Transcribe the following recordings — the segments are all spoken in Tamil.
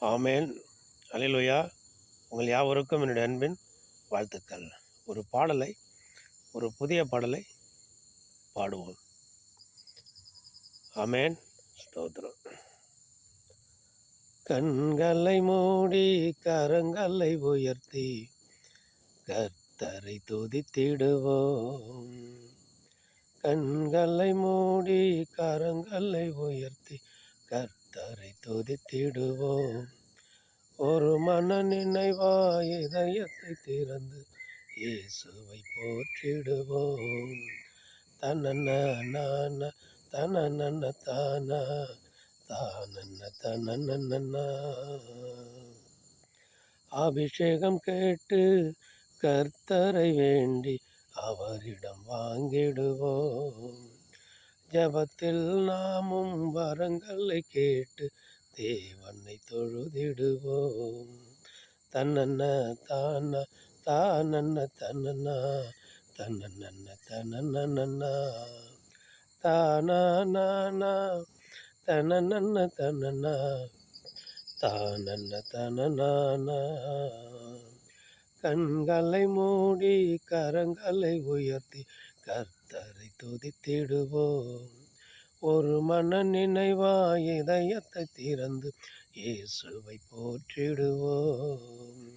ஆமேன். அலையிலுயா உங்கள் யாவருக்கும் என்னுடைய அன்பின் வாழ்த்துக்கள். ஒரு பாடலை ஒரு புதிய பாடலை பாடுவோம். ஆமேன். ஸ்தோத்திரம். கண்களை மூடி கரங்களை உயர்த்தி கர்த்தரை துதித்திடுவோம். கண்களை மூடி கரங்களை உயர்த்தி கர்த்தரை துதித்திடுவோம். ஒரு மன நினைவா இதயத்தை திறந்து இயேசுவை போற்றிடுவோம். தனன நான தனன தானா தானன்ன தனன அபிஷேகம் கேட்டு கர்த்தரை வேண்டி அவரிடம் வாங்கிடுவோம். ஜபத்தில் நாமும் வரங்களை கேட்டு தேவனை தொழுதிடுவோம். தன்னன்ன தானா தானன்ன தன்னன்னா தன்னன்ன தனன்னா தானா நானா தனநன்ன தனனா தானன்ன தனநானா கண்களை மூடி கரங்களை உயர்த்தி கர்த்தரை துதித்திடுவோம். ஒரு மன நினைவாய் இதயத்தை திறந்து இயேசுவை போற்றிடுவோம்.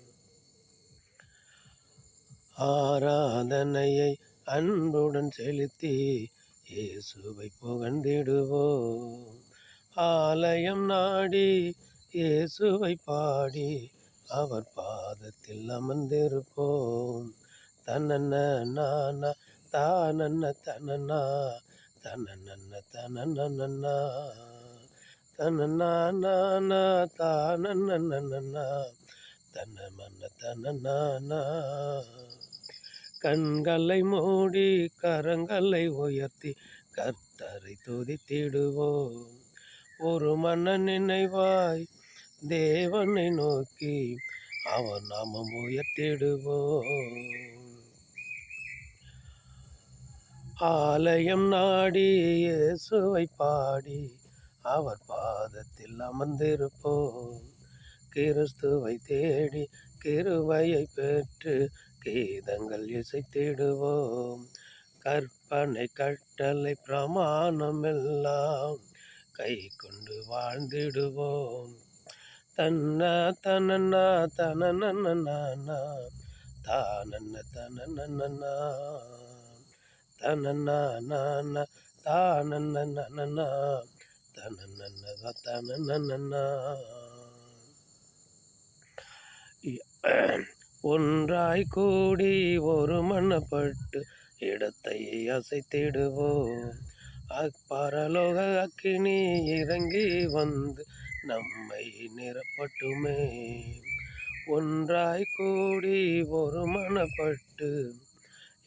ஆராதனையை அன்புடன் செலுத்தி இயேசுவை புகழ்ந்திடுவோம். ஆலயம் நாடி இயேசுவை பாடி அவர் பாதத்தில் அமர்ந்திருப்போம். தன்னன்ன நானா தானன்ன தனனா தனநன்ன தனநன்னா தனநானா தானநன்னா தனமன்ன தனநானா கண்களை மூடி கரங்களை உயர்த்தி கர்த்தரை துதித்திடுவோம். ஒரு மன நினைவாய் தேவனை நோக்கி அவன் நாமம் உயர்த்திடுவோம். ஆலயம் நாடி இயேசுவை பாடி அவர் பாதத்தில் அமர்ந்திருப்போம். கிறிஸ்துவை தேடி கிருவையை பெற்று கீதங்கள் இசைத்திடுவோம். கற்பனை கட்டளை பிரமாணம் எல்லாம் கை கொண்டு வாழ்ந்திடுவோம். தன்ன தனன்னா தனநன்னா தானன்ன தனநன்னா தனன்னா தானன்னா தனன்னா தனன்னா ஒன்றாய் கூடி ஒரு மனப்பட்டு இடத்தை அசைத்திடுவோம். அப்பரலோக அக்கினி இறங்கி வந்து நம்மை நிரப்பட்டுமே. ஒன்றாய் கூடி ஒரு மனப்பட்டு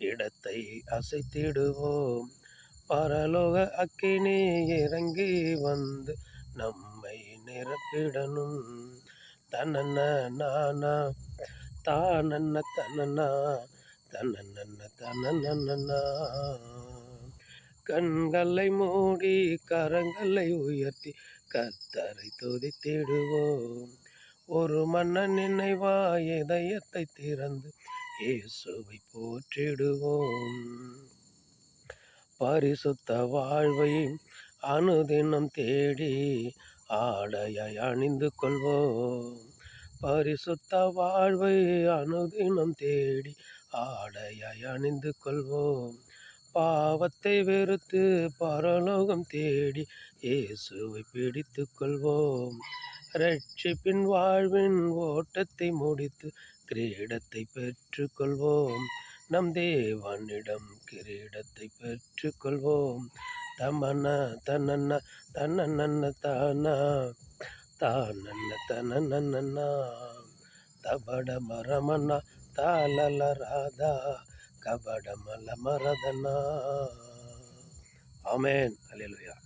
இடத்தை அசைத்திடுவோம். பரலோக அக்கினி இறங்கி வந்து நம்மை நிரப்பிடணும். தன்னன்ன நானா? தானன்ன தனனா தன்னன்ன தனநன்னா கண்களை மூடி கரங்களை உயர்த்தி கர்த்தரை துதித்திடுவோம். ஒரு மன்ன நினைவா இதயத்தை திறந்து இயேசுவை போற்றிடுவோம். பரிசுத்த வாழ்வை அனுதினம் தேடி ஆடையை அணிந்து கொள்வோம். பரிசுத்த வாழ்வை அனுதினம் தேடி ஆடையை அணிந்து கொள்வோம். பாவத்தை வெறுத்து பரலோகம் தேடி இயேசுவை பிடித்து கொள்வோம். ரட்சிப்பின் வாழ்வின் ஓட்டத்தை முடித்து கிரீடத்தை பெற்றுக்கொள்வோம். நம் தேவனிடம் கிரீடத்தை பெற்றுக்கொள்வோம். தமன தன்னன்ன தன்னன்ன தானா தானன்ன தனநன்னா தபட மரமன்னா தாலல ராதா கபட மல மரதனா. ஆமேன். அலையலுயா